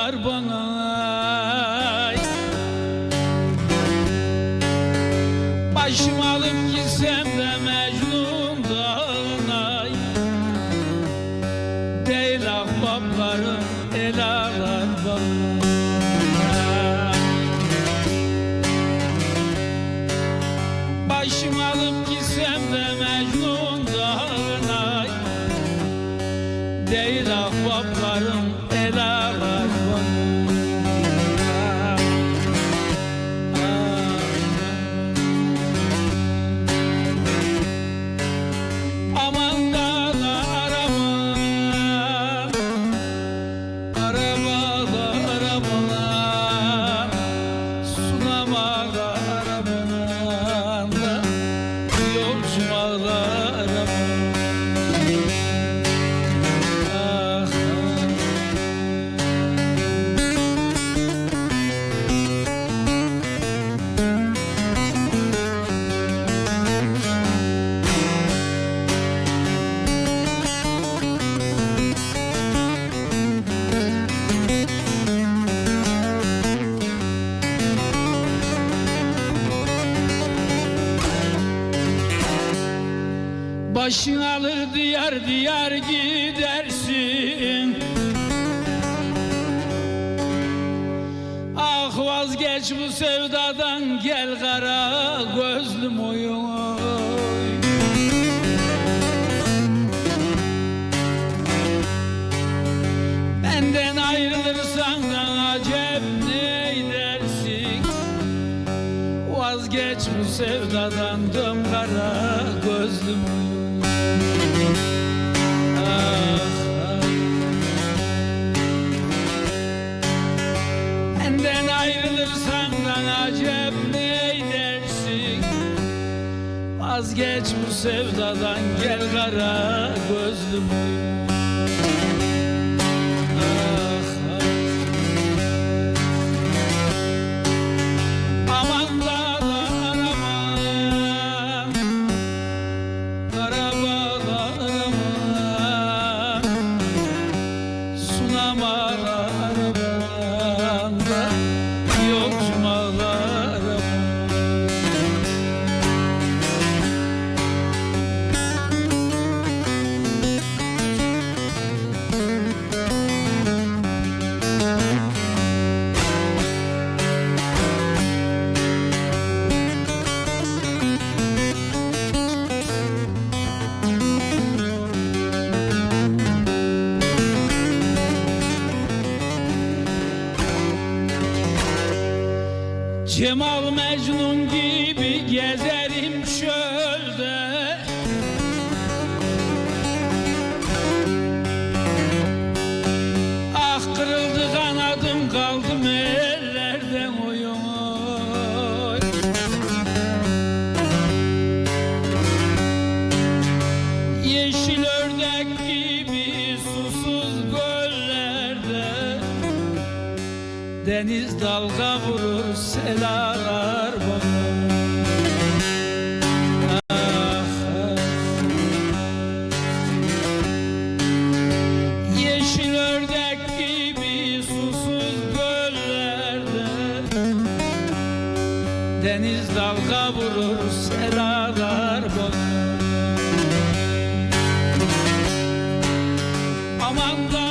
ağlar bana Başımı alıp gitsem de Mecnun dağına Değil ahbaplarım el ağlar bana Başımı Başın alır diyar diyar gidersin. Ah vazgeç bu sevdadan gel kara gözlüm oyun. Benden Vazgeç bu sevdadan dön kara gözlüm Ah, ah. Ayrılırsan da acep ne edersin Vazgeç bu sevdadan gel kara gözlüm Cemal Mecnun gibi gezerim çölde Deniz dalga vurur selalar bana. Ah, ah. Yeşil ördek gibi susuz göllerde. Deniz dalga vurur selalar bana. Aman da